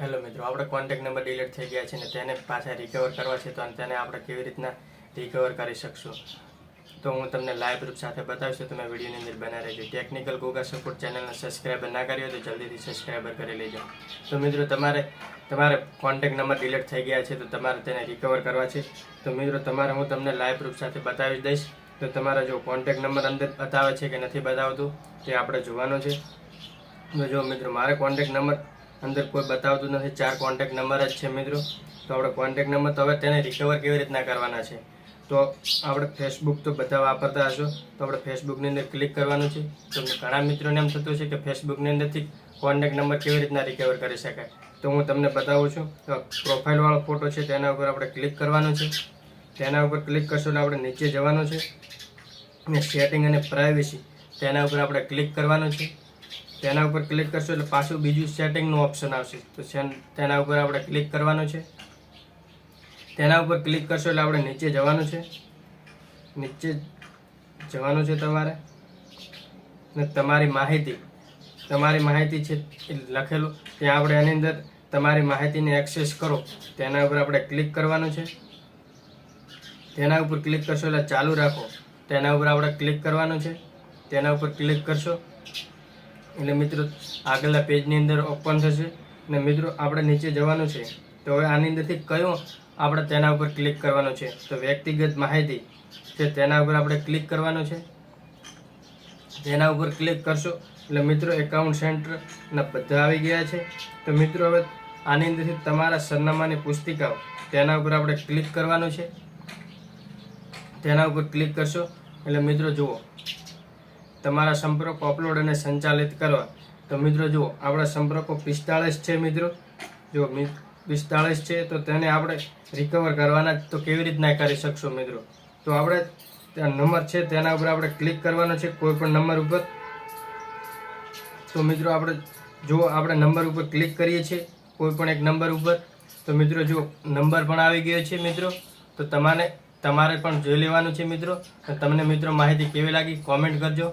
Hello મિત્રો, આપણે contact number delete થઈ ગયા છે ને તેને પાછા રિકવર કરવા છે તો તેને આપણે કેવી રીતના રિકવર કરી શકશું? તો હું તમને લાઈવ રૂપ સાથે બતાવીશ તો તમે વિડીયોની અંદર બના રહેજો. ટેકનિકલ ગૂગલ સપોર્ટ ચેનલને સબસ્ક્રાઈબર ના કરી હોય તો જલ્દીથી સબસ્ક્રાઈબર કરી લેજો. તો મિત્રો, તમારે તમારે કોન્ટેક નંબર ડિલીટ થઈ ગયા છે તો તમારે તેને રિકવર કરવા છે. તો મિત્રો, તમારે હું તમને લાઈવ રૂપ સાથે બતાવી દઈશ. તો તમારા જો કોન્ટેક્ટ નંબર અંદર બતાવે છે કે નથી બતાવતું, તે આપણે જોવાનું છે. જો મિત્રો, મારે કોન્ટેક્ટ નંબર અંદર કોઈ બતાવતું નથી. ચાર કોન્ટેક્ટ નંબર જ છે મિત્રો. તો આપણે કોન્ટેક્ટ નંબર તો હવે તેને રિકવર કેવી રીતના કરવાના છે? તો આપણે ફેસબુક તો બધા વાપરતા હશો. તો આપણે ફેસબુકની અંદર ક્લિક કરવાનું છે. તો ઘણા મિત્રોને એમ થતું છે કે ફેસબુકની અંદરથી કોન્ટેક્ટ નંબર કેવી રીતના રિકવર કરી શકાય? તો હું તમને બતાવું છું. તો પ્રોફાઇલવાળો ફોટો છે, તેના ઉપર આપણે ક્લિક કરવાનું છે. તેના ઉપર ક્લિક કરશો એટલે આપણે નીચે જવાનું છે. અને સેટિંગ અને પ્રાઇવેસી તેના ઉપર આપણે ક્લિક કરવાનું છે. તેના ઉપર ક્લિક કરશો એટલે પાછું બીજું સેટિંગનું ઓપ્શન આવશે. તો તેના ઉપર આપણે ક્લિક કરવાનું છે. તેના ઉપર ક્લિક કરશો એટલે આપણે નીચે જવાનું છે. નીચે જવાનું છે તમારે. ને તમારી માહિતી તમારી માહિતી છે લખેલું. ત્યાં આપણે એની અંદર તમારી માહિતીને એક્સેસ કરો. તેના ઉપર આપણે ક્લિક કરવાનું છે. તેના ઉપર ક્લિક કરશો એટલે ચાલુ રાખો. તેના ઉપર આપણે ક્લિક કરવાનું છે. તેના ઉપર ક્લિક કરશો. એટલે મિત્રો, આગળના પેજની અંદર ઓપન થશે. અને મિત્રો, આપણે નીચે જવાનું છે. તો હવે આની અંદરથી કયો આપણે તેના ઉપર ક્લિક કરવાનું છે? તો વ્યક્તિગત માહિતી. છે તેના ઉપર આપણે ક્લિક કરવાનું છે. તેના ઉપર ક્લિક કરશો, એટલે મિત્રો એકાઉન્ટ સેન્ટરના બધા આવી ગયા છે. તો મિત્રો, હવે આની અંદરથી તમારા સરનામાની પુસ્તિકાઓ, તેના ઉપર આપણે ક્લિક કરવાનું છે. તેના ઉપર ક્લિક કરશો. એટલે મિત્રો, જુઓ. તમારા સંપર્કો અપલોડ અને સંચાલિત કરવા. તો મિત્રો જુઓ, આપણા સંપર્કો પિસ્તાળીસ છે મિત્રો. જો પિસ્તાળીસ છે, તો તેને આપણે રિકવર કરવાના તો કેવી રીતના કરી શકશો મિત્રો? તો આપણે નંબર છે, તેના ઉપર આપણે ક્લિક કરવાનો છે, કોઈ પણ નંબર ઉપર. તો મિત્રો આપણે જો આપણે નંબર ઉપર ક્લિક કરીએ છીએ, કોઈ પણ એક નંબર ઉપર. તો મિત્રો જો નંબર પણ આવી ગયો છે મિત્રો. તો તમારે તમારે પણ જોઈ લેવાનું છે મિત્રો. તમને મિત્રો માહિતી કેવી લાગી કોમેન્ટ કરજો.